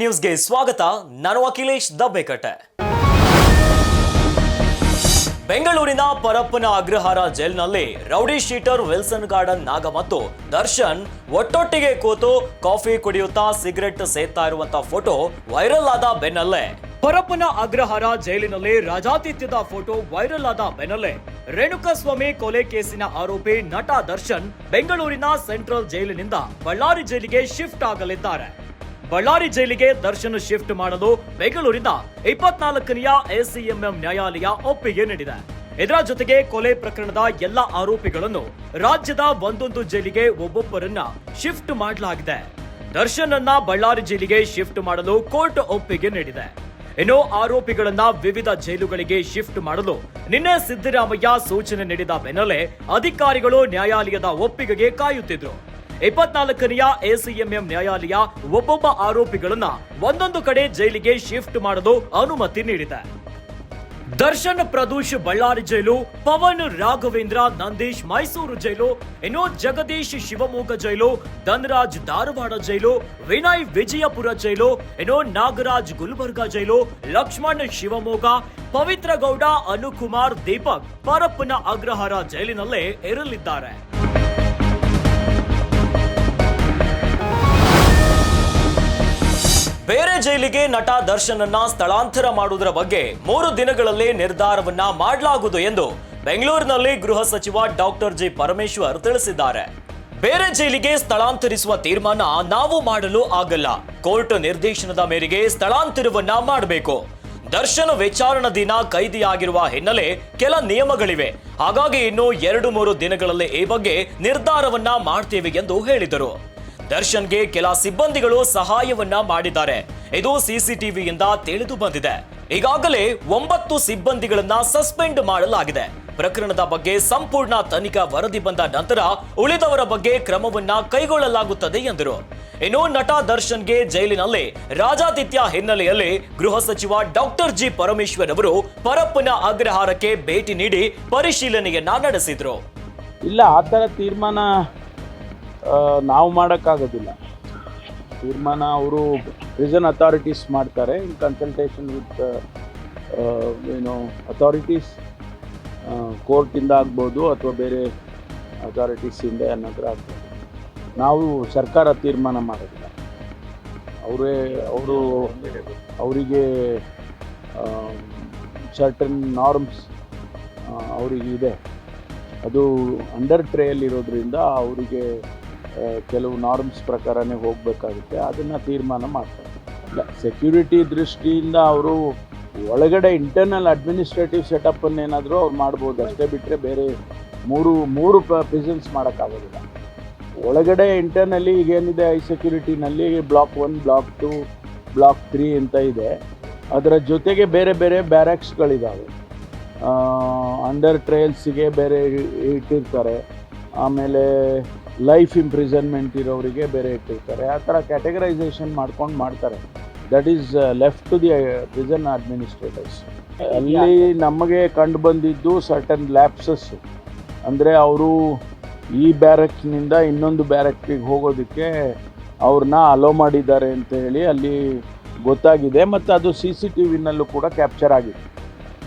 ನ್ಯೂಸ್ಗೆ ಸ್ವಾಗತ. ನಾನು ಅಖಿಲೇಶ್ ದಬ್ಬೆಕಟ್ಟೆ. ಬೆಂಗಳೂರಿನ Parappana Agrahara ಜೈಲ್ನಲ್ಲಿ rowdy sheeter Wilson Garden Naga ಮತ್ತು ದರ್ಶನ್ ಒಟ್ಟೊಟ್ಟಿಗೆ ಕೂತು ಕಾಫಿ ಕುಡಿಯುತ್ತಾ ಸಿಗರೆಟ್ ಸೇತಾ ಇರುವಂತಹ ಫೋಟೋ ವೈರಲ್ ಆದ ಬೆನ್ನಲ್ಲೇ. ಪರಪ್ಪನ ಅಗ್ರಹಾರ ಜೈಲಿನಲ್ಲಿ ರಾಜಾತಿಥ್ಯದ ಫೋಟೋ ವೈರಲ್ ಆದ ಬೆನ್ನಲ್ಲೇ. ರೇಣುಕಾಸ್ವಾಮಿ ಕೊಲೆ ಕೇಸಿನ ಆರೋಪಿ ನಟ ದರ್ಶನ್ ಬೆಂಗಳೂರಿನ ಸೆಂಟ್ರಲ್ ಜೈಲಿನಿಂದ ಬಳ್ಳಾರಿ ಜೈಲಿಗೆ ಶಿಫ್ಟ್ ಆಗಲಿದ್ದಾರೆ. ಬಳ್ಳಾರಿ ಜೈಲಿಗೆ ದರ್ಶನ್ ಶಿಫ್ಟ್ ಮಾಡಲು ಬೆಂಗಳೂರಿನ ಇಪ್ಪತ್ನಾಲ್ಕನೆಯ ಎಸಿಎಂಎಂ ನ್ಯಾಯಾಲಯ ಒಪ್ಪಿಗೆ ನೀಡಿದೆ. ಇದರ ಜೊತೆಗೆ ಕೊಲೆ ಪ್ರಕರಣದ ಎಲ್ಲ ಆರೋಪಿಗಳನ್ನು ರಾಜ್ಯದ ಒಂದೊಂದು ಜೈಲಿಗೆ ಒಬ್ಬೊಬ್ಬರನ್ನ ಶಿಫ್ಟ್ ಮಾಡಲಾಗಿದೆ. ದರ್ಶನ್ ಅನ್ನ ಬಳ್ಳಾರಿ ಜೈಲಿಗೆ ಶಿಫ್ಟ್ ಮಾಡಲು ಕೋರ್ಟ್ ಒಪ್ಪಿಗೆ ನೀಡಿದೆ. ಇನ್ನು ಆರೋಪಿಗಳನ್ನ ವಿವಿಧ ಜೈಲುಗಳಿಗೆ ಶಿಫ್ಟ್ ಮಾಡಲು ನಿನ್ನೆ ಸಿದ್ದರಾಮಯ್ಯ ಸೂಚನೆ ನೀಡಿದ ಬೆನ್ನಲ್ಲೇ ಅಧಿಕಾರಿಗಳು ನ್ಯಾಯಾಲಯದ ಒಪ್ಪಿಗೆಗೆ ಕಾಯುತ್ತಿದ್ರು. ಇಪ್ಪತ್ನಾಲ್ಕನೆಯ ಎಸಿಎಂಎಂ ನ್ಯಾಯಾಲಯ ಒಬ್ಬೊಬ್ಬ ಆರೋಪಿಗಳನ್ನ ಒಂದೊಂದು ಕಡೆ ಜೈಲಿಗೆ ಶಿಫ್ಟ್ ಮಾಡಲು ಅನುಮತಿ ನೀಡಿದೆ. ದರ್ಶನ್, ಪ್ರದೋಷ್ ಬಳ್ಳಾರಿ ಜೈಲು, ಪವನ್ ರಾಘವೇಂದ್ರ ನಂದೀಶ್ ಮೈಸೂರು ಜೈಲು, ಇನ್ನು ಜಗದೀಶ್ ಶಿವಮೊಗ್ಗ ಜೈಲು, ಧನರಾಜ್ ಧಾರವಾಡ ಜೈಲು, ವಿನಯ್ ವಿಜಯಪುರ ಜೈಲು, ಇನ್ನು ನಾಗರಾಜ್ ಗುಲ್ಬರ್ಗ ಜೈಲು, ಲಕ್ಷ್ಮಣ್ ಶಿವಮೊಗ್ಗ, ಪವಿತ್ರ ಗೌಡ, ಅನುಕುಮಾರ್ ದೀಪಕ್ ಪರಪ್ಪನ ಅಗ್ರಹಾರ ಜೈಲಿನಲ್ಲೇ ಇರಲಿದ್ದಾರೆ. ಬೇರೆ ಜೈಲಿಗೆ ನಟ ದರ್ಶನ್ ಸ್ಥಳಾಂತರ ಮಾಡುವುದರ ಬಗ್ಗೆ ಮೂರು ದಿನಗಳಲ್ಲಿ ನಿರ್ಧಾರವನ್ನ ಮಾಡಲಾಗುವುದು ಎಂದು ಬೆಂಗಳೂರಿನಲ್ಲಿ ಗೃಹ ಸಚಿವ ಡಾಕ್ಟರ್ ಜಿ ಪರಮೇಶ್ವರ್ ತಿಳಿಸಿದ್ದಾರೆ. ಬೇರೆ ಜೈಲಿಗೆ ಸ್ಥಳಾಂತರಿಸುವ ತೀರ್ಮಾನ ನಾವು ಮಾಡಲು ಆಗಲ್ಲ. ಕೋರ್ಟ್ ನಿರ್ದೇಶನದ ಮೇರೆಗೆ ಸ್ಥಳಾಂತರವನ್ನ ಮಾಡಬೇಕು. ದರ್ಶನ ವಿಚಾರಣಾ ದಿನ ಕೈದಿಯಾಗಿರುವ ಹಿನ್ನೆಲೆ ಕೆಲ ನಿಯಮಗಳಿವೆ. ಹಾಗಾಗಿ ಇನ್ನು ಎರಡು ಮೂರು ದಿನಗಳಲ್ಲಿ ಈ ಬಗ್ಗೆ ನಿರ್ಧಾರವನ್ನ ಮಾಡ್ತೇವೆ ಎಂದು ಹೇಳಿದರು. ದರ್ಶನ್ಗೆ ಕೆಲ ಸಿಬ್ಬಂದಿಗಳು ಸಹಾಯವನ್ನ ಮಾಡಿದ್ದಾರೆ. ಇದು ಸಿಸಿಟಿವಿಯಿಂದ ತಿಳಿದು ಬಂದಿದೆ. ಈಗಾಗಲೇ ಒಂಬತ್ತು ಸಿಬ್ಬಂದಿಗಳನ್ನ ಸಸ್ಪೆಂಡ್ ಮಾಡಲಾಗಿದೆ. ಪ್ರಕರಣದ ಬಗ್ಗೆ ಸಂಪೂರ್ಣ ತನಿಖಾ ವರದಿ ಬಂದ ನಂತರ ಉಳಿದವರ ಬಗ್ಗೆ ಕ್ರಮವನ್ನ ಕೈಗೊಳ್ಳಲಾಗುತ್ತದೆ ಎಂದರು. ಇನ್ನು ನಟ ದರ್ಶನ್ಗೆ ಜೈಲಿನಲ್ಲಿ ರಾಜಾದಿತ್ಯ ಹಿನ್ನೆಲೆಯಲ್ಲಿ ಗೃಹ ಸಚಿವ ಡಾಕ್ಟರ್ ಜಿ ಪರಮೇಶ್ವರ್ ಅವರು ಪರಪ್ಪನ ಅಗ್ರಹಾರಕ್ಕೆ ಭೇಟಿ ನೀಡಿ ಪರಿಶೀಲನೆಯನ್ನ ನಡೆಸಿದ್ರು. ಇಲ್ಲ ಆತರ ತೀರ್ಮಾನ ನಾವು ಮಾಡೋಕ್ಕಾಗೋದಿಲ್ಲ. ತೀರ್ಮಾನ ಅವರು ಪ್ರಿಸನ್ ಅಥಾರಿಟೀಸ್ ಮಾಡ್ತಾರೆ ಇನ್ ಕನ್ಸಲ್ಟೇಷನ್ ವಿತ್ ಏನು ಅಥಾರಿಟೀಸ್ ಕೋರ್ಟಿಂದ ಆಗ್ಬೋದು ಅಥವಾ ಬೇರೆ ಅಥಾರಿಟೀಸಿಂದ ಏನಾದರೂ ಆಗ್ಬೋದು. ನಾವು ಸರ್ಕಾರ ತೀರ್ಮಾನ ಮಾಡೋದಿಲ್ಲ. ಅವರೇ, ಅವರು ಅವರಿಗೆ ಸರ್ಟನ್ ನಾರ್ಮ್ಸ್ ಅವರಿಗೆ ಇದೆ ಅದು ಅಂಡರ್ ಟ್ರೇಯಲ್ಲಿರೋದ್ರಿಂದ ಅವರಿಗೆ ಕೆಲವು ನಾರ್ಮ್ಸ್ ಪ್ರಕಾರನೇ ಹೋಗಬೇಕಾಗುತ್ತೆ, ಅದನ್ನು ತೀರ್ಮಾನ ಮಾಡ್ತಾರೆ. ಸೆಕ್ಯೂರಿಟಿ ದೃಷ್ಟಿಯಿಂದ ಅವರು ಒಳಗಡೆ ಇಂಟರ್ನಲ್ ಅಡ್ಮಿನಿಸ್ಟ್ರೇಟಿವ್ ಸೆಟಪ್ಪನ್ನು ಏನಾದರೂ ಅವ್ರು ಮಾಡ್ಬೋದು, ಅಷ್ಟೇ ಬಿಟ್ಟರೆ ಬೇರೆ ಮೂರು ಮೂರು ಪ್ರಿಸನ್ಸ್ ಮಾಡೋಕ್ಕಾಗೋದಿಲ್ಲ. ಒಳಗಡೆ ಇಂಟರ್ನಲ್ಲಿ ಈಗ ಏನಿದೆ ಐ ಸೆಕ್ಯೂರಿಟಿನಲ್ಲಿ block one block two block three ಅಂತ ಇದೆ. ಅದರ ಜೊತೆಗೆ ಬೇರೆ ಬೇರೆ ಬ್ಯಾರಕ್ಸ್ಗಳಿದ್ದಾವೆ ಅಂಡರ್ ಟ್ರೇಲ್ಸಿಗೆ ಬೇರೆ ಇಟ್ಟಿರ್ತಾರೆ. ಆಮೇಲೆ ಲೈಫ್ ಇಂಪ್ರಿಸನ್ಮೆಂಟ್ ಇರೋರಿಗೆ ಬೇರೆ ಇಟ್ಟಿರ್ತಾರೆ. ಆ ಥರ ಕ್ಯಾಟಗರೈಸೇಷನ್ ಮಾಡ್ಕೊಂಡು ಮಾಡ್ತಾರೆ. That is left to the prison administrators ಅಲ್ಲಿ ನಮಗೆ ಕಂಡು ಬಂದಿದ್ದು ಸರ್ಟನ್ ಲ್ಯಾಪ್ಸಸ್ ಅಂದರೆ ಅವರು ಈ ಬ್ಯಾರಕ್ನಿಂದ ಇನ್ನೊಂದು ಬ್ಯಾರಕ್ಕಿಗೆ ಹೋಗೋದಕ್ಕೆ ಅವ್ರನ್ನ ಅಲೋ ಮಾಡಿದ್ದಾರೆ ಅಂತ ಹೇಳಿ ಅಲ್ಲಿ ಗೊತ್ತಾಗಿದೆ. ಮತ್ತು ಅದು ಸಿ ಸಿ ಟಿ ವಿನಲ್ಲೂ ಕೂಡ ಕ್ಯಾಪ್ಚರ್ ಆಗಿದೆ.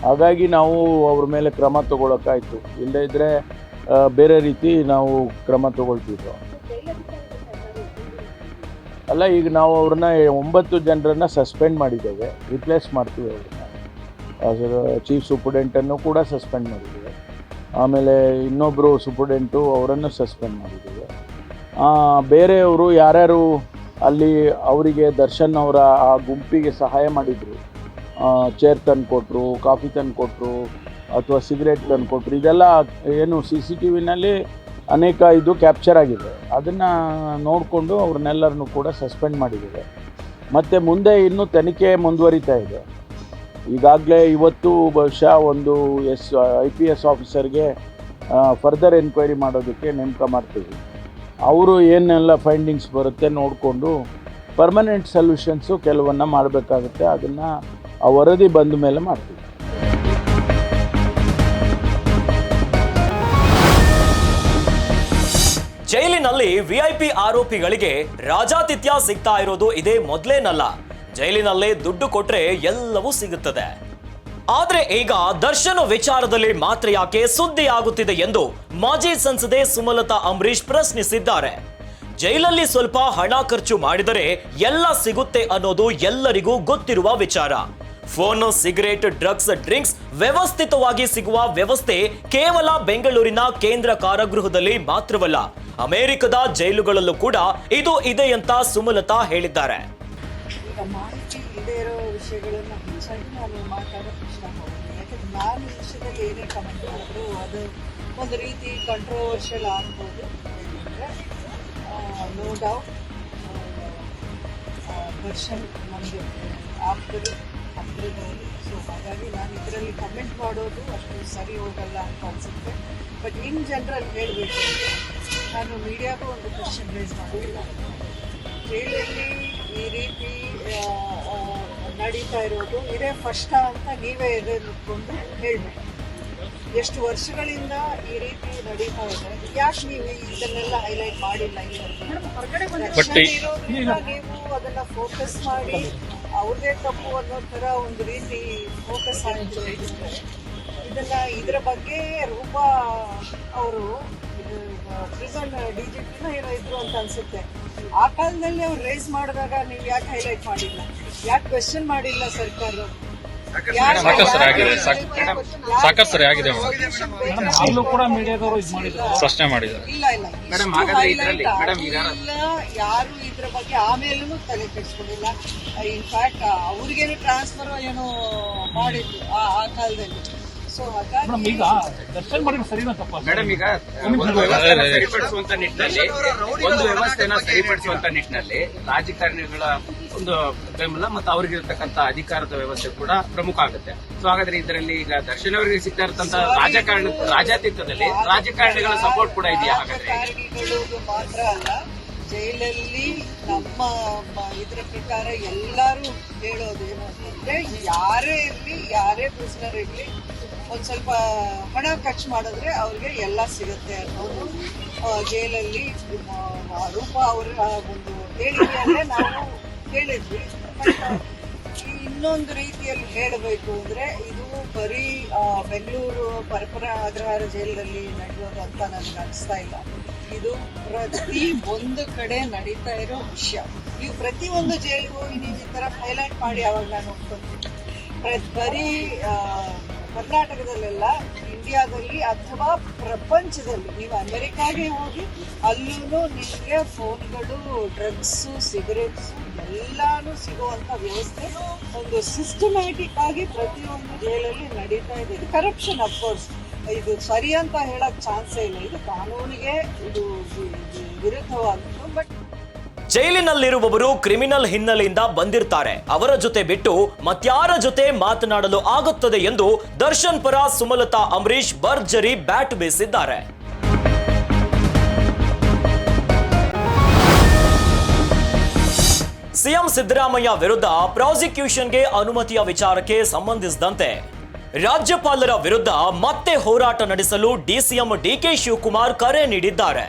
ಹಾಗಾಗಿ ನಾವು ಅವ್ರ ಮೇಲೆ ಕ್ರಮ ತಗೊಳಕ್ಕಾಯ್ತು. ಇಲ್ಲದೇ ಇದ್ದರೆ ಬೇರೆ ರೀತಿ ನಾವು ಕ್ರಮ ತಗೊಳ್ತಿದ್ವು. ಅಲ್ಲ, ಈಗ ನಾವು ಅವ್ರನ್ನ ಒಂಬತ್ತು ಜನರನ್ನ ಸಸ್ಪೆಂಡ್ ಮಾಡಿದ್ದೇವೆ. ರಿಪ್ಲೇಸ್ ಮಾಡ್ತೀವಿ ಅವ್ರನ್ನ. ಚೀಫ್ ಸೂಪರ್ಡೆಂಟನ್ನು ಕೂಡ ಸಸ್ಪೆಂಡ್ ಮಾಡಿದ್ದೇವೆ. ಆಮೇಲೆ ಇನ್ನೊಬ್ಬರು ಸೂಪರ್ಡೆಂಟು ಅವರನ್ನು ಸಸ್ಪೆಂಡ್ ಮಾಡಿದ್ದೇವೆ. ಬೇರೆಯವರು ಯಾರ್ಯಾರು ಅಲ್ಲಿ ಅವರಿಗೆ ದರ್ಶನ್ ಅವರ ಆ ಗುಂಪಿಗೆ ಸಹಾಯ ಮಾಡಿದರು. ಚೇರ್ ತಂದು ಕೊಟ್ಟರು ಕಾಫಿ ತಂದು ಕೊಟ್ಟರು ಅಥವಾ ಸಿಗರೇಟ್ ತಂದು ಕೊಟ್ಟರು. ಇದೆಲ್ಲ ಏನು ಸಿ ಸಿ ಟಿ ವಿನಲ್ಲಿ ಅನೇಕ ಇದು ಕ್ಯಾಪ್ಚರ್ ಆಗಿದೆ. ಅದನ್ನು ನೋಡಿಕೊಂಡು ಅವ್ರನ್ನೆಲ್ಲರನ್ನು ಕೂಡ ಸಸ್ಪೆಂಡ್ ಮಾಡಿದ್ದಾರೆ. ಮತ್ತು ಮುಂದೆ ಇನ್ನೂ ತನಿಖೆ ಮುಂದುವರಿತಾ ಇದೆ. ಈಗಾಗಲೇ ಇವತ್ತು ಬಹುಶಃ ಒಂದು ಎಸ್, ಐ ಪಿ ಎಸ್ ಆಫೀಸರ್ಗೆ ಫರ್ದರ್ ಎನ್ಕ್ವೈರಿ ಮಾಡೋದಕ್ಕೆ ನೇಮಕ ಮಾಡ್ತೀವಿ. ಅವರು ಏನೆಲ್ಲ ಫೈಂಡಿಂಗ್ಸ್ ಬರುತ್ತೆ ನೋಡಿಕೊಂಡು ಪರ್ಮನೆಂಟ್ ಸೊಲ್ಯೂಷನ್ಸು ಕೆಲವನ್ನ ಮಾಡಬೇಕಾಗುತ್ತೆ. ಅದನ್ನು ಆ ವರದಿ ಬಂದ ಮೇಲೆ ಮಾಡ್ತೀವಿ. ಜೈಲಿನಲ್ಲಿ ವಿಐಪಿ ಆರೋಪಿಗಳಿಗೆ ರಾಜಾತಿಥ್ಯ ಸಿಗ್ತಾ ಇರೋದು ಇದೇ ಮೊದಲೇನಲ್ಲ. ಜೈಲಿನಲ್ಲೇ ದುಡ್ಡು ಕೊಟ್ರೆ ಎಲ್ಲವೂ ಸಿಗುತ್ತದೆ. ಆದ್ರೆ ಈಗ ದರ್ಶನ ವಿಚಾರದಲ್ಲಿ ಮಾತ್ರ ಯಾಕೆ ಸುದ್ದಿ ಆಗುತ್ತಿದೆ ಎಂದು ಮಾಜಿ ಸಂಸದೆ ಸುಮಲತಾ ಅಂಬರೀಶ್ ಪ್ರಶ್ನಿಸಿದ್ದಾರೆ. ಜೈಲಲ್ಲಿ ಸ್ವಲ್ಪ ಹಣ ಖರ್ಚು ಮಾಡಿದರೆ ಎಲ್ಲ ಸಿಗುತ್ತೆ ಅನ್ನೋದು ಎಲ್ಲರಿಗೂ ಗೊತ್ತಿರುವ ವಿಚಾರ. ಫೋನ್ ಸಿಗರೇಟ್, ಡ್ರಗ್ಸ್, ಡ್ರಿಂಕ್ಸ್ ವ್ಯವಸ್ಥಿತವಾಗಿ ಸಿಗುವ ವ್ಯವಸ್ಥೆ ಕೇವಲ ಬೆಂಗಳೂರಿನ ಕೇಂದ್ರ ಕಾರಾಗೃಹದಲ್ಲಿ ಮಾತ್ರವಲ್ಲ, ಅಮೆರಿಕದ ಜೈಲುಗಳಲ್ಲೂ ಕೂಡ ಇದು ಇದೆ ಅಂತ ಸುಮಲತಾ ಹೇಳಿದ್ದಾರೆ. ಒಂದು ರೀತಿ ಕಂಟ್ರೋವರ್ಷಿಯಲ್ ಆಗ್ಬೋದು. ನೋ ಡೌಟ್ ನಮಗೆ ಆಪ್ತರು ಹತ್ತಿರದವರು ಸೊ ಹಾಗಾಗಿ ನಾನು ಇದರಲ್ಲಿ ಕಮೆಂಟ್ ಮಾಡೋದು ಅಷ್ಟು ಸರಿ ಹೋಗಲ್ಲ ಅಂತ ಅನಿಸುತ್ತೆ. ಬಟ್ ಇನ್ ಜನರಲ್ ಹೇಳಬೇಕು ನಾನು ಮೀಡಿಯಾಗೂ ಒಂದು ಕ್ವಶನ್ ರೇಸ್ ಮಾಡಿಲ್ಲ. ಜೈಲಲ್ಲಿ ಈ ರೀತಿ ನಡೀತಾ ಇರೋದು ಇದೇ ಫಸ್ಟ್ ಅಂತ ನೀವೇ ಎದೆ ನಿಂತ್ಕೊಂಡು ಹೇಳಬೇಕು. ಎಷ್ಟು ವರ್ಷಗಳಿಂದ ಈ ರೀತಿ ನಡೀತಾ ಇದೆ. ಯಾಕೆ ನೀವು ಇದನ್ನೆಲ್ಲ ಹೈಲೈಟ್ ಮಾಡಿಲ್ಲ ನೀವು ಅದನ್ನ ಫೋಕಸ್ ಮಾಡಿ ಅವ್ರದೇ ತಪ್ಪು ಅನ್ನೋ ತರ ಒಂದು ರೀತಿ ಫೋಕಸ್ ಆಗಿದ್ದಾರೆ ಇದನ್ನ ಇದರ ಬಗ್ಗೆ ರೂಪ ಅವರು ಪ್ರಿಸನ್ ಡಿ ಜಿ ಪಿನ ಏನೋ ಇದ್ರು ಅಂತ ಅನ್ಸುತ್ತೆ. ಆ ಕಾಲದಲ್ಲಿ ಅವ್ರು ರೇಸ್ ಮಾಡಿದಾಗ ನೀವು ಯಾಕೆ ಹೈಲೈಟ್ ಮಾಡಿಲ್ಲ? ಯಾಕೆ ಕ್ವೆಶನ್ ಮಾಡಿಲ್ಲ ಸರ್ಕಾರ ಸಾಕಷ್ಟು ಸರಿ ಆಗಿದೆ. ಸಾಕ್- ಸಾಕಷ್ಟು ಸರಿ ಆಗಿದೆ ಮೇಡಮ್. ಆಗ್ಲೂ ಕೂಡ ಮೀಡಿಯಾದವರು ಇದು ಮಾಡಿದ್ರು ಪ್ರಶ್ನೆ ಮಾಡಿದ್ದಾರೆ. ಯಾರು ಇದ್ರ ಬಗ್ಗೆ ಆಮೇಲೂ ತಲೆ ಕೆಡಿಸ್ಕೊಂಡಿಲ್ಲ. ಇನ್ಫ್ಯಾಕ್ಟ್ ಅವ್ರಿಗೇನು ಟ್ರಾನ್ಸ್ಫರ್ ಏನೋ ಮಾಡಿದ್ರು ಆ ಆ ಕಾಲದಲ್ಲಿ. ಸೊ ಮೇಡಮ್ ಈಗ ದರ್ಶನ್ ಮಾಡಿದ್ರೆ ಸರಿನಾ ತಪ್ಪ ಮೇಡಮ್ ಈಗ ಸರಿಪಡಿಸುವಂತ ನಿಟ್ಟಿನಲ್ಲಿ ಒಂದು ವ್ಯವಸ್ಥೆನ ಸರಿಪಡಿಸುವಂತ ನಿಟ್ಟಿನಲ್ಲಿ ರಾಜಕಾರಣಿಗಳ ಒಂದು ಬೆಂಬಲ ಮತ್ತು ಇರತಕ್ಕಂತ ಅಧಿಕಾರದ ವ್ಯವಸ್ಥೆ ಕೂಡ ಪ್ರಮುಖ ಆಗುತ್ತೆ. ಸೊ ಹಾಗಾದ್ರೆ ಇದರಲ್ಲಿ ಈಗ ದರ್ಶನ್ ಅವರಿಗೆ ಸಿಗ್ತಾ ಇರತಕ್ಕಂತ ರಾಜಕಾರಣ ರಾಜಾತೀತದಲ್ಲಿ ರಾಜಕಾರಣಿಗಳ ಸಪೋರ್ಟ್ ಕೂಡ ಇದೆಯಾ ಹಾಗಾದ್ರೆ? ಮಾತ್ರ ಅಲ್ಲ ಜೈಲಲ್ಲಿ ನಮ್ಮ ಇದ್ರ ಪ್ರಕಾರ ಎಲ್ಲರೂ ಹೇಳೋದೇನು ಅಂತಂದ್ರೆ ಯಾರೇ ಇರಲಿ ಯಾರೇ ಪ್ರಿಸ್ನರ್ ಇರಲಿ ಒಂದು ಸ್ವಲ್ಪ ಹಣ ಖರ್ಚು ಮಾಡಿದ್ರೆ ಅವ್ರಿಗೆ ಎಲ್ಲ ಸಿಗುತ್ತೆ ಅನ್ನೋದು ಜೈಲಲ್ಲಿ ರೂಪ ಅವರ ಒಂದು ಹೇಳಿಕೆಯಲ್ಲೇ ನಾವು ಕೇಳಿದ್ವಿ. ಇನ್ನೊಂದು ರೀತಿಯಲ್ಲಿ ಹೇಳಬೇಕು ಅಂದ್ರೆ ಇದು ಬರೀ ಬೆಂಗಳೂರು ಪರಪರ ಅಗ್ರಹಾರ ಜೈಲಲ್ಲಿ ನಡೆಯೋದು ಅಂತ ನನಗೆ ಅನಿಸ್ತಾ ಇಲ್ಲ. ಇದು ಪ್ರತಿ ಒಂದು ಕಡೆ ನಡೀತಾ ಇರೋ ವಿಷಯ. ನೀವು ಪ್ರತಿ ಒಂದು ಜೈಲಿಗೂ ನೀವು ಈ ತರ ಹೈಲೈಟ್ ಮಾಡಿ ಅವಾಗ ನಾನು ಪ್ರ- ಬರೀ ಕರ್ನಾಟಕದಲ್ಲೆಲ್ಲ ಇಂಡಿಯಾದಲ್ಲಿ ಅಥವಾ ಪ್ರಪಂಚದಲ್ಲಿ ನೀವು ಅಮೆರಿಕಾಗೆ ಹೋಗಿ ಅಲ್ಲೂ ನಿಮಗೆ ಫೋನ್ಗಳು, ಡ್ರಗ್ಸು, ಸಿಗರೆಟ್ಸು ಎಲ್ಲಾನು ಸಿಗುವಂತ ವ್ಯವಸ್ಥೆ, ಒಂದು ಸಿಸ್ಟಮ್ಯಾಟಿಕ್ ಆಗಿ ಪ್ರತಿಯೊಂದು ಜೈಲಲ್ಲಿ ನಡೀತಾ ಇದೆ. ಇದು ಕರಪ್ಷನ್ ಅಫ್ಕೋರ್ಸ್ ಇದು ಸರಿ ಅಂತ ಹೇಳಕ್ ಚಾನ್ಸೇ ಇಲ್ಲ. ಇದು ಕಾನೂನಿಗೆ ಇದು ವಿರುದ್ಧವಾದದ್ದು ಬಟ್ ಜೈಲಿನಲ್ಲಿರುವವರು ಕ್ರಿಮಿನಲ್ ಹಿನ್ನೆಲೆಯಿಂದ ಬಂದಿರ್ತಾರೆ. ಅವರ ಜೊತೆ ಬಿಟ್ಟು ಮತ್ಯಾರ ಜೊತೆ ಮಾತನಾಡಲು ಆಗುತ್ತದೆ ಎಂದು ದರ್ಶನ್ ಪರ ಸುಮಲತಾ ಅಂಬರೀಶ್ ಭರ್ಜರಿ ಬ್ಯಾಟ್ ಬೀಸಿದ್ದಾರೆ. ಸಿಎಂ ಸಿದ್ದರಾಮಯ್ಯ ವಿರುದ್ಧ ಪ್ರಾಸಿಕ್ಯೂಷನ್ಗೆ ಅನುಮತಿಯ ವಿಚಾರಕ್ಕೆ ಸಂಬಂಧಿಸಿದಂತೆ ರಾಜ್ಯಪಾಲರ ವಿರುದ್ಧ ಮತ್ತೆ ಹೋರಾಟ ನಡೆಸಲು ಡಿಸಿಎಂ ಡಿಕೆ ಶಿವಕುಮಾರ್ ಕರೆ ನೀಡಿದ್ದಾರೆ.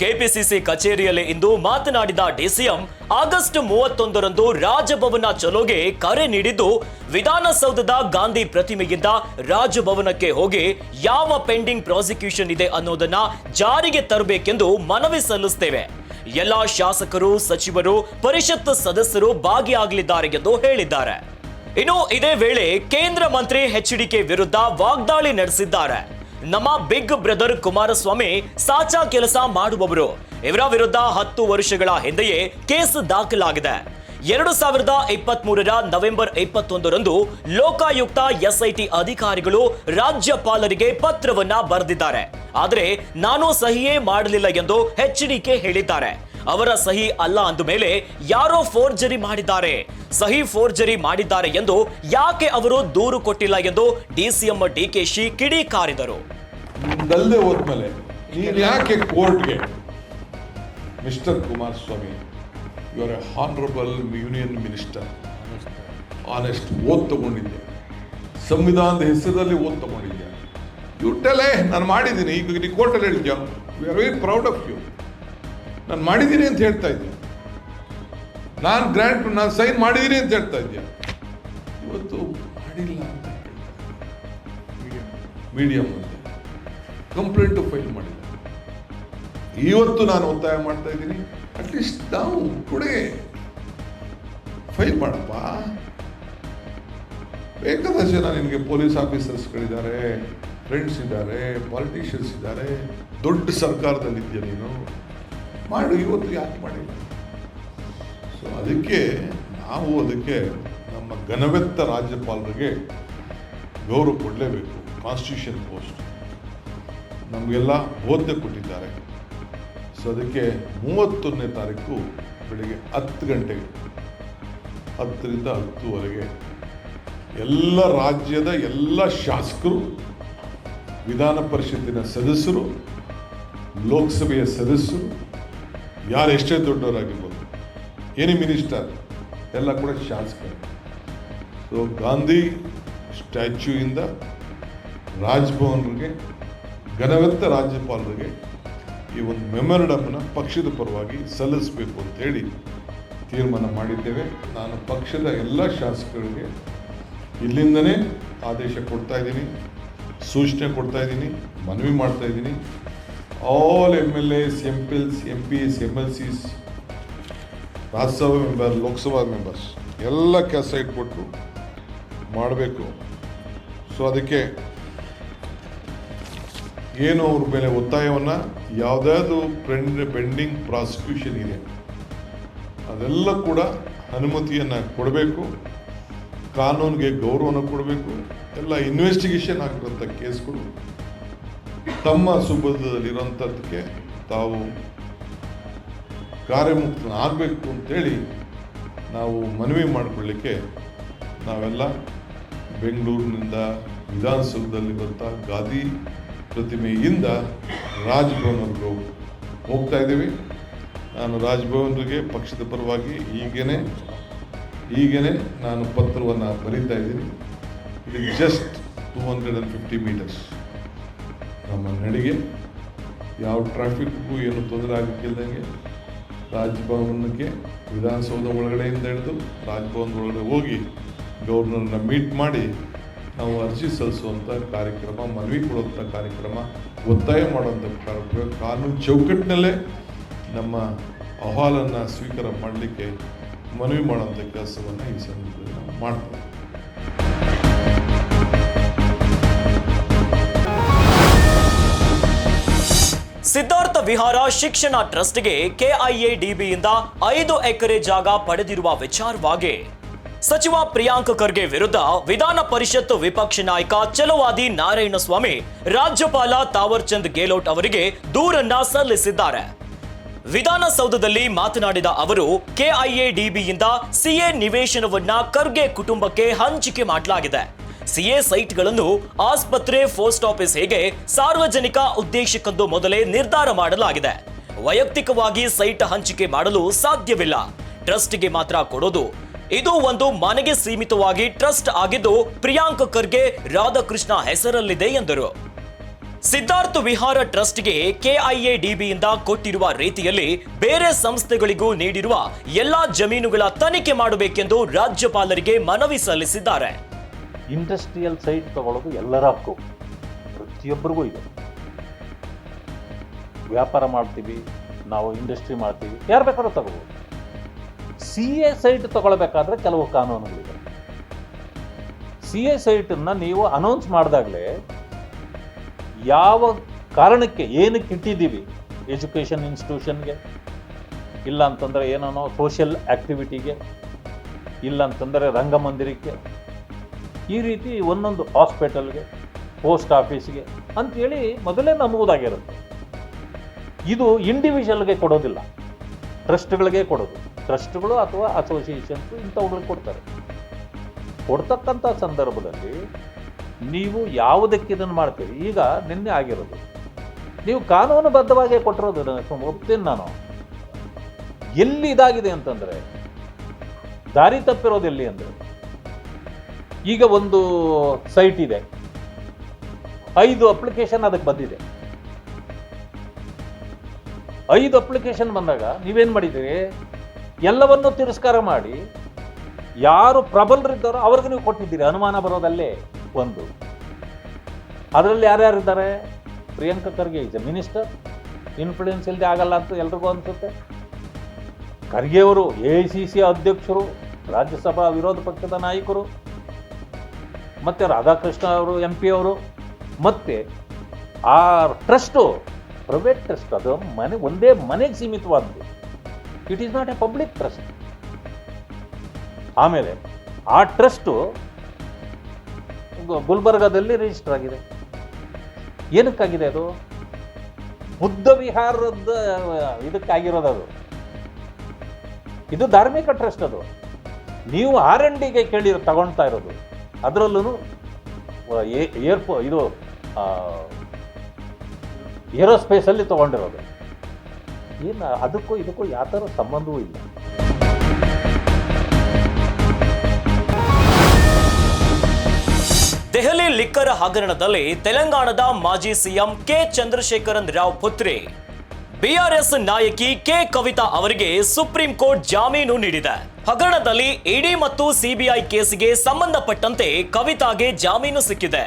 ಕೆಪಿಸಿಸಿ ಕಚೇರಿಯಲ್ಲಿ ಇಂದು ಮಾತನಾಡಿದ ಡಿಸಿಎಂ, ಆಗಸ್ಟ್ ಮೂವತ್ತೊಂದರಂದು ರಾಜಭವನ ಚಲೋಗೆ ಕರೆ ನೀಡಿದ್ದು, ವಿಧಾನಸೌಧದ ಗಾಂಧಿ ಪ್ರತಿಮೆಯಿಂದ ರಾಜಭವನಕ್ಕೆ ಹೋಗಿ ಯಾವ ಪೆಂಡಿಂಗ್ ಪ್ರಾಸಿಕ್ಯೂಷನ್ ಇದೆ ಅನ್ನೋದನ್ನ ಜಾರಿಗೆ ತರಬೇಕೆಂದು ಮನವಿ ಸಲ್ಲಿಸ್ತೇವೆ. ಎಲ್ಲ ಶಾಸಕರು, ಸಚಿವರು, ಪರಿಷತ್ ಸದಸ್ಯರು ಭಾಗಿಯಾಗಲಿದ್ದಾರೆ ಎಂದು ಹೇಳಿದ್ದಾರೆ. ಇನ್ನು ಇದೇ ವೇಳೆ ಕೇಂದ್ರ ಮಂತ್ರಿ ಹೆಚ್ಡಿಕೆ ವಿರುದ್ಧ ವಾಗ್ದಾಳಿ ನಡೆಸಿದ್ದಾರೆ. ನಮ್ಮ ಬಿಗ್ ಬ್ರದರ್ ಕುಮಾರಸ್ವಾಮಿ ಸಾಚಾ ಕೆಲಸ ಮಾಡುವವರು. ಇವರ ವಿರುದ್ಧ ಹತ್ತು ವರ್ಷಗಳ ಹಿಂದೆಯೇ ಕೇಸ್ ದಾಖಲಾಗಿದೆ. ಎರಡು ಸಾವಿರದ ಇಪ್ಪತ್ತ್ ಮೂರರ ನವೆಂಬರ್ ಇಪ್ಪತ್ತೊಂದರಂದು ಲೋಕಾಯುಕ್ತ ಎಸ್ಐಟಿ ಅಧಿಕಾರಿಗಳು ರಾಜ್ಯಪಾಲರಿಗೆ ಪತ್ರವನ್ನ ಬರೆದಿದ್ದಾರೆ. ಆದರೆ ನಾನು ಸಹಿಯೇ ಮಾಡಲಿಲ್ಲ ಎಂದು ಎಚ್ಡಿಕೆ ಹೇಳಿದ್ದಾರೆ. ಅವರ ಸಹಿ ಅಲ್ಲ ಅಂದ ಮೇಲೆ ಯಾರೋ ಫೋರ್ಜರಿ ಮಾಡಿದ್ದಾರೆ. ಸಹಿ ಫೋರ್ಜರಿ ಮಾಡಿದ್ದಾರೆ ಎಂದು ಯಾಕೆ ಅವರು ದೂರು ಕೊಟ್ಟಿಲ್ಲ ಎಂದು ಡಿಸಿಎಂ ಡಿಕೆಶಿ ಕಿಡಿಕಾರಿದರು ಯಾಕೆ ಕೋರ್ಟ್ಗೆ? Mister Kumaraswamy you are a honourable union minister honest oath ತಗೊಂಡಿದ್ದೆ. ಸಂವಿಧಾನದ ಹೆಸರಲ್ಲಿ ಓದ್ ತಗೊಂಡಿದ್ದೆ. ಯು ಟೆಲೇ ನಾನು ಮಾಡಿದ್ದೀನಿ. ಈಗ ನೀವು ಕೋರ್ಟಲ್ಲಿ ಹೇಳ್ತೀಯ we are very proud of you ನಾನು ಮಾಡಿದ್ದೀನಿ ಅಂತ ಹೇಳ್ತಾ ಇದ್ದೆ ನಾನು ಗ್ರ್ಯಾಂಟ್ ನಾನು ಸೈನ್ ಮಾಡಿದ್ದೀನಿ ಅಂತ ಹೇಳ್ತಾ ಇದ್ದೆ ಇವತ್ತು ಮಾಡಿಲ್ಲ ಅಂತ ಮೀಡಿಯಂ ಕಂಪ್ಲೇಂಟು ಫೈಲ್ ಮಾಡಿಲ್ಲ. ಇವತ್ತು ನಾನು ಒತ್ತಾಯ ಮಾಡ್ತಾ ಇದ್ದೀನಿ. ಅಟ್ಲೀಸ್ಟ್ ನಾವು ಟುಡೇ ಫೈಲ್ ಮಾಡಪ್ಪ ಬೇಕಾದಷ್ಟು ಜನ ನಿನಗೆ ಪೊಲೀಸ್ ಆಫೀಸರ್ಸ್ಗಳಿದ್ದಾರೆ ಫ್ರೆಂಡ್ಸ್ ಇದ್ದಾರೆ ಪಾಲಿಟಿಷಿಯನ್ಸ್ ಇದ್ದಾರೆ, ದೊಡ್ಡ ಸರ್ಕಾರದಲ್ಲಿದ್ದೀಯ ನೀನು. ಮಾಡು, ಇವತ್ತು ಯಾಕೆ ಮಾಡಿಲ್ಲ ಸೊ ಅದಕ್ಕೆ ನಾವು ಅದಕ್ಕೆ ನಮ್ಮ ಘನವೆತ್ತ ರಾಜ್ಯಪಾಲರಿಗೆ ಗೌರವ ಕೊಡಲೇಬೇಕು. ಕಾನ್ಸ್ಟಿಟ್ಯೂಷನ್ ಪೋಸ್ಟ್ ನಮಗೆಲ್ಲ ಹೋದ್ದೆ ಕೊಟ್ಟಿದ್ದಾರೆ. ಸೊ ಅದಕ್ಕೆ ಮೂವತ್ತೊಂದನೇ ತಾರೀಕು ಬೆಳಿಗ್ಗೆ ಹತ್ತು ಗಂಟೆಗೆ. ಹತ್ತರಿಂದ ಹತ್ತುವರೆಗೆ ಎಲ್ಲ ರಾಜ್ಯದ ಎಲ್ಲ ಶಾಸಕರು, ವಿಧಾನ ಪರಿಷತ್ತಿನ ಸದಸ್ಯರು, ಲೋಕಸಭೆಯ ಸದಸ್ಯರು, ಯಾರು ಎಷ್ಟೇ ದೊಡ್ಡವರಾಗಿರ್ಬೋದು ಏನೇ ಮಿನಿಸ್ಟರ್ ಎಲ್ಲ ಕೂಡ ಶಾಸಕರು. ಸೊ ಗಾಂಧಿ ಸ್ಟ್ಯಾಚ್ಯೂಯಿಂದ ರಾಜ್ಭವನ್ಗೆ, ಘನವೆತ್ತ ರಾಜ್ಯಪಾಲರಿಗೆ ಈ ಒಂದು ಮೆಮೊರಂಡಮ್ನ ಪಕ್ಷದ ಪರವಾಗಿ ಸಲ್ಲಿಸಬೇಕು ಅಂತ ಹೇಳಿ ತೀರ್ಮಾನ ಮಾಡಿದ್ದೇವೆ. ನಾನು ಪಕ್ಷದ ಎಲ್ಲ ಶಾಸಕರಿಗೆ ಇಲ್ಲಿಂದನೇ ಆದೇಶ ಕೊಡ್ತಾ ಇದ್ದೀನಿ, ಸೂಚನೆ ಕೊಡ್ತಾ ಇದ್ದೀನಿ, ಮನವಿ ಮಾಡ್ತಾ ಇದ್ದೀನಿ. All M L S M P else M P S M L Cs Rajya Sabha member, Lok Sabha members, ಎಲ್ಲ ಕೆಲಸ ಇಟ್ಬಿಟ್ಟು ಮಾಡಬೇಕು. ಸೊ ಅದಕ್ಕೆ ಏನು ಅವ್ರ ಮೇಲೆ ಒತ್ತಾಯವನ್ನು, ಯಾವುದಾದ್ರು ಪೆಂಡ್ ಪೆಂಡಿಂಗ್ ಪ್ರಾಸಿಕ್ಯೂಷನ್ ಇದೆ. ಅದೆಲ್ಲ ಕೂಡ ಅನುಮತಿಯನ್ನು ಕೊಡಬೇಕು, ಕಾನೂನಿಗೆ ಗೌರವನ ಕೊಡಬೇಕು, ಎಲ್ಲ ಇನ್ವೆಸ್ಟಿಗೇಷನ್ ಆಗಿರೋಂಥ ಕೇಸ್ಗಳು ತಮ್ಮ ಸುಬದ್ಧದಲ್ಲಿರೋಂಥದ್ದಕ್ಕೆ ತಾವು ಕಾರ್ಯಮುಕ್ತ ಆಗಬೇಕು ಅಂತೇಳಿ ನಾವು ಮನವಿ ಮಾಡಿಕೊಳ್ಳಿಕ್ಕೆ ನಾವೆಲ್ಲ ಬೆಂಗಳೂರಿನಿಂದ ವಿಧಾನಸೌಧದಲ್ಲಿರುವಂಥ ಗಾಂಧಿ ಪ್ರತಿಮೆಯಿಂದ ರಾಜ್ಭವನ್ವರೆಗೂ ಹೋಗ್ತಾ ಇದ್ದೀವಿ. ನಾನು ರಾಜ್ಭವನ್ರಿಗೆ ಪಕ್ಷದ ಪರವಾಗಿ ಈಗೇನೆ ಈಗೇನೆ ನಾನು ಪತ್ರವನ್ನು ಬರೀತಾ ಇದ್ದೀನಿ. ಇದು just two hundred and fifty metres ನಮ್ಮ ನಡಿಗೆ, ಯಾವ ಟ್ರಾಫಿಕ್ಗೂ ಏನು ತೊಂದರೆ ಆಗಕ್ಕಿಲ್ದಂಗೆ ರಾಜ್ಭವನಕ್ಕೆ ವಿಧಾನಸೌಧ ಒಳಗಡೆಯಿಂದ ಹಿಡಿದು ರಾಜ್ಭವನದ ಒಳಗಡೆ ಹೋಗಿ ಗೌರ್ನರನ್ನ ಮೀಟ್ ಮಾಡಿ ನಾವು ಅರ್ಜಿ ಸಲ್ಲಿಸುವಂಥ ಕಾರ್ಯಕ್ರಮ, ಮನವಿ ಕೊಡುವಂಥ ಕಾರ್ಯಕ್ರಮ, ಒತ್ತಾಯ ಮಾಡುವಂಥ ಕಾರ್ಯಕ್ರಮ, ಕಾನೂನು ಚೌಕಟ್ಟಿನಲ್ಲೇ ನಮ್ಮ ಅಹವಾಲನ್ನು ಸ್ವೀಕಾರ ಮಾಡಲಿಕ್ಕೆ ಮನವಿ ಮಾಡುವಂಥ ಕೆಲಸವನ್ನು ಈ ಸಂದರ್ಭದಲ್ಲಿ ನಾವು ಮಾಡ್ತೇವೆ. ಸಿದ್ಧಾರ್ಥ ವಿಹಾರ ಶಿಕ್ಷಣ ಟ್ರಸ್ಟ್ಗೆ ಕೆಐಎಡಿಬಿಯಿಂದ ಐದು ಎಕರೆ ಜಾಗ ಪಡೆದಿರುವ ವಿಚಾರವಾಗಿ ಸಚಿವ ಪ್ರಿಯಾಂಕ್ ಖರ್ಗೆ ವಿರುದ್ಧ ವಿಧಾನ ಪರಿಷತ್ ವಿಪಕ್ಷ ನಾಯಕ ಚಲುವಾದಿ ನಾರಾಯಣಸ್ವಾಮಿ, ರಾಜ್ಯಪಾಲ ತಾವರ್ಚಂದ್ ಗೆಹ್ಲೋಟ್ ಅವರಿಗೆ ದೂರನ್ನ ಸಲ್ಲಿಸಿದ್ದಾರೆ. ವಿಧಾನಸೌಧದಲ್ಲಿ ಮಾತನಾಡಿದ ಅವರು, ಕೆಐಎಡಿಬಿಯಿಂದ ಸಿಎ ನಿವೇಶನವನ್ನ ಖರ್ಗೆ ಕುಟುಂಬಕ್ಕೆ ಹಂಚಿಕೆ ಮಾಡಲಾಗಿದೆ. ಸಿಎ ಸೈಟ್ಗಳನ್ನು ಆಸ್ಪತ್ರೆ, ಪೋಸ್ಟ್ ಆಫೀಸ್ ಹೇಗೆ ಸಾರ್ವಜನಿಕ ಉದ್ದೇಶಕ್ಕೆಂದು ಮೊದಲೇ ನಿರ್ಧಾರ ಮಾಡಲಾಗಿದೆ. ವೈಯಕ್ತಿಕವಾಗಿ ಸೈಟ್ ಹಂಚಿಕೆ ಮಾಡಲು ಸಾಧ್ಯವಿಲ್ಲ. ಟ್ರಸ್ಟ್ಗೆ ಮಾತ್ರ ಕೊಡೋದು ಇದು ಒಂದು ಮನೆಗೆ ಸೀಮಿತವಾಗಿ ಟ್ರಸ್ಟ್ ಆಗಿದ್ದು ಪ್ರಿಯಾಂಕ ಖರ್ಗೆ ರಾಧಾಕೃಷ್ಣ ಹೆಸರಲ್ಲಿದೆ ಎಂದರು. ಸಿದ್ಧಾರ್ಥ ವಿಹಾರ ಟ್ರಸ್ಟ್ಗೆ ಕೆಐಎಡಿಬಿಯಿಂದ ಕೊಟ್ಟಿರುವ ರೀತಿಯಲ್ಲಿ ಬೇರೆ ಸಂಸ್ಥೆಗಳಿಗೂ ನೀಡಿರುವ ಎಲ್ಲಾ ಜಮೀನುಗಳ ತನಿಖೆ ಮಾಡಬೇಕೆಂದು ರಾಜ್ಯಪಾಲರಿಗೆ ಮನವಿ ಸಲ್ಲಿಸಿದ್ದಾರೆ. ಇಂಡಸ್ಟ್ರಿಯಲ್ ಸೈಟ್ ತಗೊಳ್ಳೋದು ಎಲ್ಲರ ಹಕ್ಕು. ಪ್ರತಿಯೊಬ್ಬರಿಗೂ ಇದೆ. ವ್ಯಾಪಾರ ಮಾಡ್ತೀವಿ, ನಾವು ಇಂಡಸ್ಟ್ರಿ ಮಾಡ್ತೀವಿ. ಯಾರು ಬೇಕಾದ್ರೂ ತಗೋಬೋದು. ಸಿ ಎ ಸೈಟ್ ತಗೊಳ್ಬೇಕಾದ್ರೆ ಕೆಲವು ಕಾನೂನುಗಳಿವೆ. ಸಿ ಎ ಸೈಟನ್ನು ನೀವು ಅನೌನ್ಸ್ ಮಾಡಿದಾಗಲೇ ಯಾವ ಕಾರಣಕ್ಕೆ ಏನಕ್ಕೆ ಇಟ್ಟಿದ್ದೀವಿ? ಎಜುಕೇಷನ್ ಇನ್ಸ್ಟಿಟ್ಯೂಷನ್ಗೆ ಇಲ್ಲ ಅಂತಂದರೆ ಏನೋ ಸೋಷಿಯಲ್ ಆ್ಯಕ್ಟಿವಿಟಿಗೆ ಇಲ್ಲ ಅಂತಂದರೆ ರಂಗಮಂದಿರಕ್ಕೆ, ಈ ರೀತಿ ಒಂದೊಂದು ಹಾಸ್ಪಿಟಲ್ಗೆ ಪೋಸ್ಟ್ ಆಫೀಸ್ಗೆ ಅಂತೇಳಿ ಮೊದಲೇ ನಮೂದಾಗಿರುತ್ತೆ. ಇದು ಇಂಡಿವಿಜುವಲ್ಗೆ ಕೊಡೋದಿಲ್ಲ. ಟ್ರಸ್ಟ್ಗಳಿಗೆ ಕೊಡೋದು. ಟ್ರಸ್ಟ್ಗಳು ಅಥವಾ ಅಸೋಸಿಯೇಷನ್ಸು ಇಂಥವುಗಳು ಕೊಡ್ತಾರೆ. ಕೊಡ್ತಕ್ಕಂಥ ಸಂದರ್ಭದಲ್ಲಿ ನೀವು ಯಾವುದಕ್ಕೆ ಇದನ್ನು ಮಾಡ್ತೀರಿ? ಈಗ ನಿನ್ನೆ ಆಗಿರೋದು. ನೀವು ಕಾನೂನುಬದ್ಧವಾಗಿ ಕೊಟ್ಟಿರೋದು ಒಪ್ತೀನಿ ನಾನು. ಎಲ್ಲಿ ಇದಾಗಿದೆ ಅಂತಂದರೆ, ದಾರಿ ತಪ್ಪಿರೋದು ಎಲ್ಲಿ ಅಂದರೆ, ಈಗ ಒಂದು ಸೈಟ್ ಇದೆ. ಐದು ಅಪ್ಲಿಕೇಶನ್ ಅದಕ್ಕೆ ಬಂದಿದೆ. ಐದು ಅಪ್ಲಿಕೇಶನ್ ಬಂದಾಗ ನೀವೇನು ಮಾಡಿದ್ದೀರಿ? ಎಲ್ಲವನ್ನೂ ತಿರಸ್ಕಾರ ಮಾಡಿ ಯಾರು ಪ್ರಬಲರಿದ್ದಾರೋ ಅವ್ರಿಗೆ ನೀವು ಕೊಟ್ಟಿದ್ದೀರಿ. ಅನುಮಾನ ಬರೋದಲ್ಲೇ ಒಂದು. ಅದರಲ್ಲಿ ಯಾರ್ಯಾರಿದ್ದಾರೆ? Priyanka Kharge is a minister influence ಇಲ್ಲದೆ ಆಗಲ್ಲ ಅಂತ ಎಲ್ರಿಗೂ ಅನಿಸುತ್ತೆ. ಖರ್ಗೆಯವರು ಎ ಐ ಸಿ ಸಿ ಅಧ್ಯಕ್ಷರು, ರಾಜ್ಯಸಭಾ ವಿರೋಧ ಪಕ್ಷದ ನಾಯಕರು, ಮತ್ತು ರಾಧಾಕೃಷ್ಣ ಅವರು ಎಂ ಪಿ ಅವರು, ಮತ್ತು ಆ ಟ್ರಸ್ಟು ಪ್ರೈವೇಟ್ ಟ್ರಸ್ಟ್ ಅದು ಮನೆ, ಒಂದೇ ಮನೆಗೆ ಸೀಮಿತವಾದ್ದು it is not a public trust ಆಮೇಲೆ ಆ ಟ್ರಸ್ಟು ಗುಲ್ಬರ್ಗಾದಲ್ಲಿ ರಿಜಿಸ್ಟರ್ ಆಗಿದೆ. ಏನಕ್ಕಾಗಿದೆ ಅದು? ಬುದ್ಧ ವಿಹಾರದ ಇದಕ್ಕಾಗಿರೋದು ಅದು. ಇದು ಧಾರ್ಮಿಕ ಟ್ರಸ್ಟ್ ಅದು. ನೀವು ಆರ್ ಎನ್ ಡಿಗೆ ಕೇಳಿ, ತಗೊಳ್ತಾ ಇರೋದು. ಅದರಲ್ಲೂ ಏರ್ಪೋ ಇದು ಏರೋಸ್ಪೇಸಲ್ಲಿ ತಗೊಂಡಿರೋದು. ಏನು ಅದಕ್ಕೂ ಇದಕ್ಕೂ ಯಾವ ಥರ ಸಂಬಂಧವೂ ಇಲ್ಲ. ದೆಹಲಿ ಲಿಕ್ಕರ್ ಹಗರಣದಲ್ಲಿ ತೆಲಂಗಾಣದ ಮಾಜಿ ಸಿಎಂ ಕೆ ಚಂದ್ರಶೇಖರನ್ ರಾವ್ ಪುತ್ರಿ. ಬಿಆರ್ಎಸ್ ನಾಯಕಿ ಕೆ ಕವಿತಾ ಅವರಿಗೆ ಸುಪ್ರೀಂ ಕೋರ್ಟ್ ಜಾಮೀನು ನೀಡಿದೆ. ಹಗರಣದಲ್ಲಿ ಇಡಿ ಮತ್ತು ಸಿಬಿಐ ಕೇಸಿಗೆ ಸಂಬಂಧಪಟ್ಟಂತೆ ಕವಿತಾಗೆ ಜಾಮೀನು ಸಿಕ್ಕಿದೆ.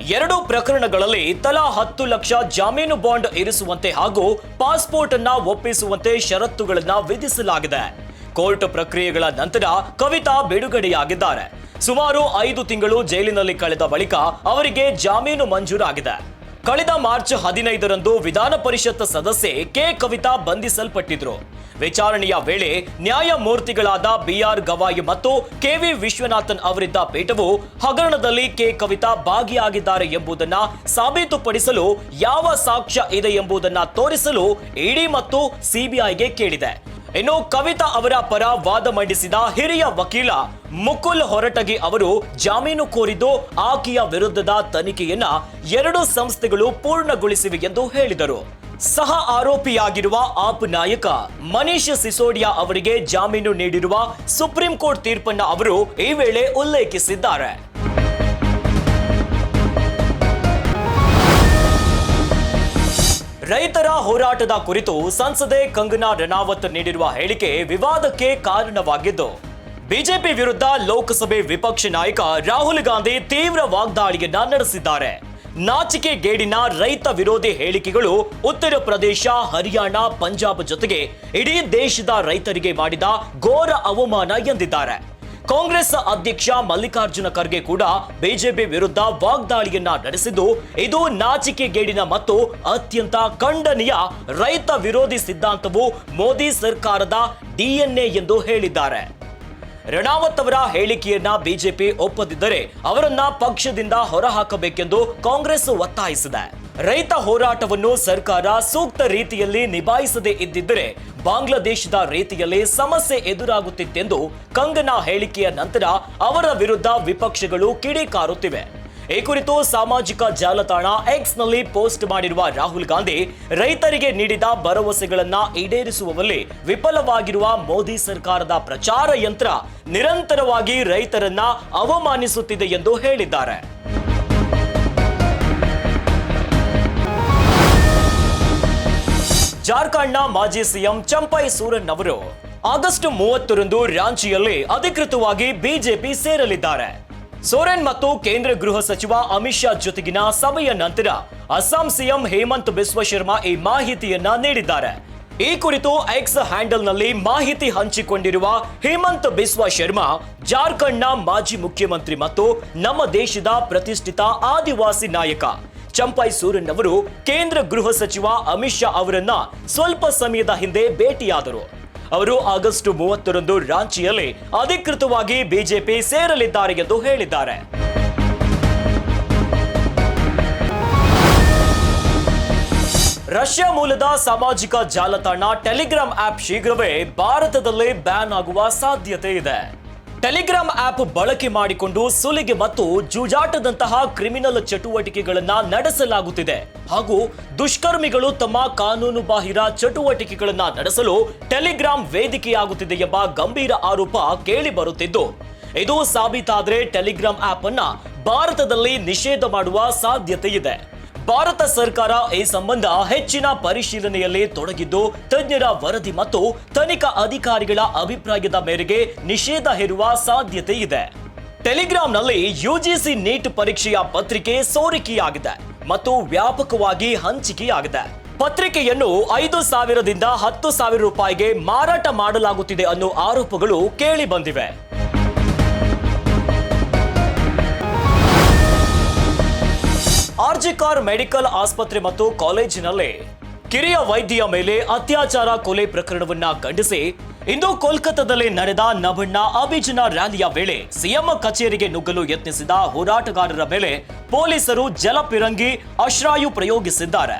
ಎರಡು ಪ್ರಕರಣಗಳಲ್ಲಿ ತಲಾ ಹತ್ತು ಲಕ್ಷ ಜಾಮೀನು ಬಾಂಡ್ ಇರಿಸುವಂತೆ ಹಾಗೂ ಪಾಸ್ಪೋರ್ಟ್ ಅನ್ನ ಒಪ್ಪಿಸುವಂತೆ ಷರತ್ತುಗಳನ್ನ ವಿಧಿಸಲಾಗಿದೆ. ಕೋರ್ಟ್ ಪ್ರಕ್ರಿಯೆಗಳ ನಂತರ ಕವಿತಾ ಬಿಡುಗಡೆಯಾಗಿದ್ದಾರೆ. ಸುಮಾರು ಐದು ತಿಂಗಳು ಜೈಲಿನಲ್ಲಿ ಕಳೆದ ಬಳಿಕ ಅವರಿಗೆ ಜಾಮೀನು ಮಂಜೂರಾಗಿದೆ. ಕಳೆದ ಮಾರ್ಚ್ ಹದಿನೈದರಂದು ವಿಧಾನ ಪರಿಷತ್ ಸದಸ್ಯೆ ಕೆ ಕವಿತಾ ಬಂಧಿಸಲ್ಪಟ್ಟಿದ್ರು. ವಿಚಾರಣೆಯ ವೇಳೆ ನ್ಯಾಯಮೂರ್ತಿಗಳಾದ ಬಿಆರ್ ಗವಾಯಿ ಮತ್ತು ಕೆವಿ ವಿಶ್ವನಾಥನ್ ಅವರಿದ್ದ ಪೀಠವು ಹಗರಣದಲ್ಲಿ ಕೆ ಕವಿತಾ ಭಾಗಿಯಾಗಿದ್ದಾರೆ ಎಂಬುದನ್ನ ಸಾಬೀತುಪಡಿಸಲು ಯಾವ ಸಾಕ್ಷ್ಯ ಇದೆ ಎಂಬುದನ್ನ ತೋರಿಸಲು ಇಡಿ ಮತ್ತು ಸಿಬಿಐಗೆ ಕೇಳಿದೆ. ಇನ್ನು ಕವಿತಾ ಅವರ ಪರ ವಾದ ಮಂಡಿಸಿದ ಹಿರಿಯ ವಕೀಲ ಮುಕುಲ್ ಹೊರಟಗಿ ಅವರು ಜಾಮೀನು ಕೋರಿದ್ದು ಆಕೆಯ ವಿರುದ್ಧದ ತನಿಖೆಯನ್ನ ಎರಡು ಸಂಸ್ಥೆಗಳು ಪೂರ್ಣಗೊಳಿಸಿವೆ ಎಂದು ಹೇಳಿದರು. ಸಹ ಆರೋಪಿಯಾಗಿರುವ ಆಪ್ ನಾಯಕ ಮನೀಶ್ ಸಿಸೋಡಿಯಾ ಅವರಿಗೆ ಜಾಮೀನು ನೀಡಿರುವ ಸುಪ್ರೀಂ ಕೋರ್ಟ್ ತೀರ್ಪನ್ನ ಅವರು ಈ ವೇಳೆ ಉಲ್ಲೇಖಿಸಿದ್ದಾರೆ. ರೈತರ ಹೋರಾಟದ ಕುರಿತು ಸಂಸದೆ ಕಂಗನಾ ರಣಾವತ್ ನೀಡಿರುವ ಹೇಳಿಕೆ ವಿವಾದಕ್ಕೆ ಕಾರಣವಾಗಿದ್ದು, ಬಿಜೆಪಿ ವಿರುದ್ಧ ಲೋಕಸಭೆ ವಿಪಕ್ಷ ನಾಯಕ ರಾಹುಲ್ ಗಾಂಧಿ ತೀವ್ರ ವಾಗ್ದಾಳಿಯನ್ನ ನಡೆಸಿದ್ದಾರೆ. ನಾಚಿಕೆ ಗೇಡಿನ ರೈತ ವಿರೋಧಿ ಹೇಳಿಕೆಗಳು ಉತ್ತರ ಪ್ರದೇಶ, ಹರಿಯಾಣ, ಪಂಜಾಬ್ ಜೊತೆಗೆ ಇಡೀ ದೇಶದ ರೈತರಿಗೆ ಮಾಡಿದ ಘೋರ ಅವಮಾನ ಎಂದಿದ್ದಾರೆ. ಕಾಂಗ್ರೆಸ್ ಅಧ್ಯಕ್ಷ ಮಲ್ಲಿಕಾರ್ಜುನ ಖರ್ಗೆ ಕೂಡ ಬಿಜೆಪಿ ವಿರುದ್ಧ ವಾಗ್ದಾಳಿಯನ್ನ ನಡೆಸಿದ್ದು, ಇದು ನಾಚಿಕೆಗೇಡಿನ ಮತ್ತು ಅತ್ಯಂತ ಖಂಡನೀಯ ರೈತ ವಿರೋಧಿ ಸಿದ್ಧಾಂತವು ಮೋದಿ ಸರ್ಕಾರದ ಡಿಎನ್ಎ ಎಂದು ಹೇಳಿದ್ದಾರೆ. ರಣಾವತ್ ಅವರ ಹೇಳಿಕೆಯನ್ನ ಬಿಜೆಪಿ ಒಪ್ಪದಿದ್ದರೆ ಅವರನ್ನ ಪಕ್ಷದಿಂದ ಹೊರಹಾಕಬೇಕೆಂದು ಕಾಂಗ್ರೆಸ್ ಒತ್ತಾಯಿಸಿದೆ. ರೈತ ಹೋರಾಟವನ್ನು ಸರ್ಕಾರ ಸೂಕ್ತ ರೀತಿಯಲ್ಲಿ ನಿಭಾಯಿಸದೇ ಇದ್ದಿದ್ದರೆ ಬಾಂಗ್ಲಾದೇಶದ ರೀತಿಯಲ್ಲಿ ಸಮಸ್ಯೆ ಎದುರಾಗುತ್ತಿತ್ತೆಂದು ಕಂಗನಾ ಹೇಳಿಕೆಯ ನಂತರ ಅವರ ವಿರುದ್ಧ ವಿಪಕ್ಷಗಳು ಕಿಡಿಕಾರುತ್ತಿವೆ. ಈ ಕುರಿತು ಸಾಮಾಜಿಕ ಜಾಲತಾಣ ಎಕ್ಸ್ನಲ್ಲಿ ಪೋಸ್ಟ್ ಮಾಡಿರುವ ರಾಹುಲ್ ಗಾಂಧಿ ರೈತರಿಗೆ ನೀಡಿದ ಭರವಸೆಗಳನ್ನ ಈಡೇರಿಸುವಲ್ಲಿ ವಿಫಲವಾಗಿರುವ ಮೋದಿ ಸರ್ಕಾರದ ಪ್ರಚಾರ ಯಂತ್ರ ನಿರಂತರವಾಗಿ ರೈತರನ್ನ ಅವಮಾನಿಸುತ್ತಿದೆ ಎಂದು ಹೇಳಿದ್ದಾರೆ. ಜಾರ್ಖಂಡ್ನ ಮಾಜಿ ಸಿಎಂ ಚಂಪೈ ಸೂರನ್ ಅವರು ಆಗಸ್ಟ್ ಮೂವತ್ತರಂದು ರಾಂಚಿಯಲ್ಲಿ ಅಧಿಕೃತವಾಗಿ ಬಿಜೆಪಿ ಸೇರಲಿದ್ದಾರೆ. ಸೋರೆನ್ ಮತ್ತು ಕೇಂದ್ರ ಗೃಹ ಸಚಿವ ಅಮಿತ್ ಶಾ ಜೊತೆಗಿನ ಸಭೆಯ ನಂತರ ಅಸ್ಸಾಂ ಸಿಎಂ ಹೇಮಂತ್ ಬಿಸ್ವ ಶರ್ಮಾ ಈ ಮಾಹಿತಿಯನ್ನ ನೀಡಿದ್ದಾರೆ. ಈ ಕುರಿತು ಎಕ್ಸ್ ಹ್ಯಾಂಡಲ್ನಲ್ಲಿ ಮಾಹಿತಿ ಹಂಚಿಕೊಂಡಿರುವ ಹೇಮಂತ್ ಬಿಸ್ವ ಶರ್ಮಾ, ಜಾರ್ಖಂಡ್ನ ಮಾಜಿ ಮುಖ್ಯಮಂತ್ರಿ ಮತ್ತು ನಮ್ಮ ದೇಶದ ಪ್ರತಿಷ್ಠಿತ ಆದಿವಾಸಿ ನಾಯಕ. ಚಂಪೈ ಸೂರನ್ ಅವರು ಕೇಂದ್ರ ಗೃಹ ಸಚಿವ ಅಮಿತ್ ಶಾ ಅವರನ್ನ ಸ್ವಲ್ಪ ಸಮಯದ ಹಿಂದೆ ಭೇಟಿಯಾದರು. ಅವರು ಆಗಸ್ಟ್ ಮೂವತ್ತರಂದು ರಾಂಚಿಯಲ್ಲಿ ಅಧಿಕೃತವಾಗಿ ಬಿಜೆಪಿ ಸೇರಲಿದ್ದಾರೆ ಎಂದು ಹೇಳಿದ್ದಾರೆ. ರಷ್ಯಾ ಮೂಲದ ಸಾಮಾಜಿಕ ಜಾಲತಾಣ ಟೆಲಿಗ್ರಾಮ್ ಆಪ್ ಶೀಘ್ರವೇ ಭಾರತದಲ್ಲಿ ಬ್ಯಾನ್ ಆಗುವ ಸಾಧ್ಯತೆ ಇದೆ. ಟೆಲಿಗ್ರಾಮ್ ಆಪ್ ಬಳಕೆ ಮಾಡಿಕೊಂಡು ಸುಲಿಗೆ ಮತ್ತು ಜೂಜಾಟದಂತಹ ಕ್ರಿಮಿನಲ್ ಚಟುವಟಿಕೆಗಳನ್ನ ನಡೆಸಲಾಗುತ್ತಿದೆ. ಹಾಗೂ ದುಷ್ಕರ್ಮಿಗಳು ತಮ್ಮ ಕಾನೂನು ಬಾಹಿರ ಚಟುವಟಿಕೆಗಳನ್ನ ನಡೆಸಲು ಟೆಲಿಗ್ರಾಮ್ ವೇದಿಕೆಯಾಗುತ್ತಿದೆ ಎಂಬ ಗಂಭೀರ ಆರೋಪ ಕೇಳಿ ಬರುತ್ತಿದ್ದು, ಇದು ಸಾಬೀತಾದರೆ ಟೆಲಿಗ್ರಾಮ್ ಆಪ್ ಅನ್ನ ಭಾರತದಲ್ಲಿ ನಿಷೇಧ ಮಾಡುವ ಸಾಧ್ಯತೆ ಇದೆ ಭಾರತ ಸರ್ಕಾರ ಈ ಸಂಬಂಧ ಹೆಚ್ಚಿನ ಪರಿಶೀಲನೆಯಲ್ಲಿ ತೊಡಗಿದ್ದು, ತಜ್ಞರ ವರದಿ ಮತ್ತು ತನಿಖಾ ಅಧಿಕಾರಿಗಳ ಅಭಿಪ್ರಾಯದ ಮೇರೆಗೆ ನಿಷೇಧ ಹೇರುವ ಸಾಧ್ಯತೆ ಇದೆ. ಟೆಲಿಗ್ರಾಂನಲ್ಲಿ ಯುಜಿಸಿ ನೀಟ್ ಪರೀಕ್ಷೆಯ ಪತ್ರಿಕೆ ಸೋರಿಕೆಯಾಗಿದೆ ಮತ್ತು ವ್ಯಾಪಕವಾಗಿ ಹಂಚಿಕೆಯಾಗಿದೆ. ಪತ್ರಿಕೆಯನ್ನು ಐದು ಸಾವಿರದಿಂದ ಹತ್ತು ಸಾವಿರ ರೂಪಾಯಿಗೆ ಮಾರಾಟ ಮಾಡಲಾಗುತ್ತಿದೆ ಅನ್ನೋ ಆರೋಪಗಳು ಕೇಳಿ ಬಂದಿವೆ. ಆರ್ಜಿಕಾರ್ ಮೆಡಿಕಲ್ ಆಸ್ಪತ್ರೆ ಮತ್ತು ಕಾಲೇಜಿನಲ್ಲಿ ಕಿರಿಯ ವೈದ್ಯ ಮೇಲೆ ಅತ್ಯಾಚಾರ ಕೊಲೆ ಪ್ರಕರಣವನ್ನ ಖಂಡಿಸಿ ಇಂದು ಕೋಲ್ಕತ್ತಾದಲ್ಲಿ ನಡೆದ ನಭಣ್ಣ ಅಭಿಜನ ರ್ಯಾಲಿಯ ವೇಳೆ ಸಿಎಂ ಕಚೇರಿಗೆ ನುಗ್ಗಲು ಯತ್ನಿಸಿದ ಹೋರಾಟಗಾರರ ಮೇಲೆ ಪೊಲೀಸರು ಜಲಪಿರಂಗಿ ಅಶ್ರಾಯು ಪ್ರಯೋಗಿಸಿದ್ದಾರೆ.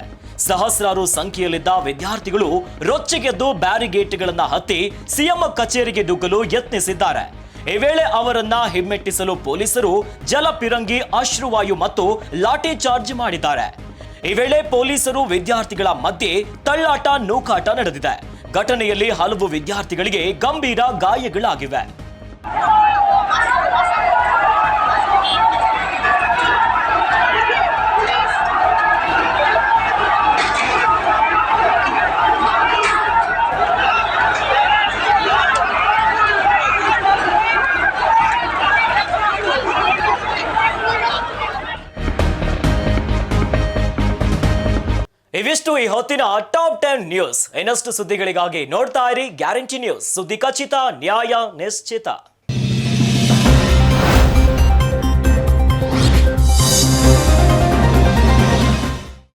ಸಹಸ್ರಾರು ಸಂಖ್ಯೆಯಲ್ಲಿದ್ದ ವಿದ್ಯಾರ್ಥಿಗಳು ರೊಚ್ಚಿಗೆದ್ದು ಬ್ಯಾರಿಗೇಟ್ಗಳನ್ನ ಹತ್ತಿ ಸಿಎಂ ಕಚೇರಿಗೆ ನುಗ್ಗಲು ಯತ್ನಿಸಿದ್ದಾರೆ. ಈ ವೇಳೆ ಅವರನ್ನ ಹಿಮ್ಮೆಟ್ಟಿಸಲು ಪೊಲೀಸರು ಜಲಪಿರಂಗಿ ಅಶ್ರುವಾಯು ಮತ್ತು ಲಾಠಿ ಚಾರ್ಜ್ ಮಾಡಿದ್ದಾರೆ. ಈ ವೇಳೆ ಪೊಲೀಸರು ವಿದ್ಯಾರ್ಥಿಗಳ ಮಧ್ಯೆ ತಳ್ಳಾಟ, ನೂಕಾಟ ನಡೆದಿದೆ. ಘಟನೆಯಲ್ಲಿ ಹಲವು ವಿದ್ಯಾರ್ಥಿಗಳಿಗೆ ಗಂಭೀರ ಗಾಯಗಳಾಗಿವೆ. ಇವಿಷ್ಟು ಈ ಹೊತ್ತಿನ ಟಾಪ್ ಟೆನ್ ನ್ಯೂಸ್. ಇನ್ನಷ್ಟು ಸುದ್ದಿಗಳಿಗಾಗಿ ನೋಡ್ತಾ ಇರಿ ಗ್ಯಾರಂಟಿ ನ್ಯೂಸ್. ಸುದ್ದಿ ಖಚಿತ, ನ್ಯಾಯ ನಿಶ್ಚಿತ.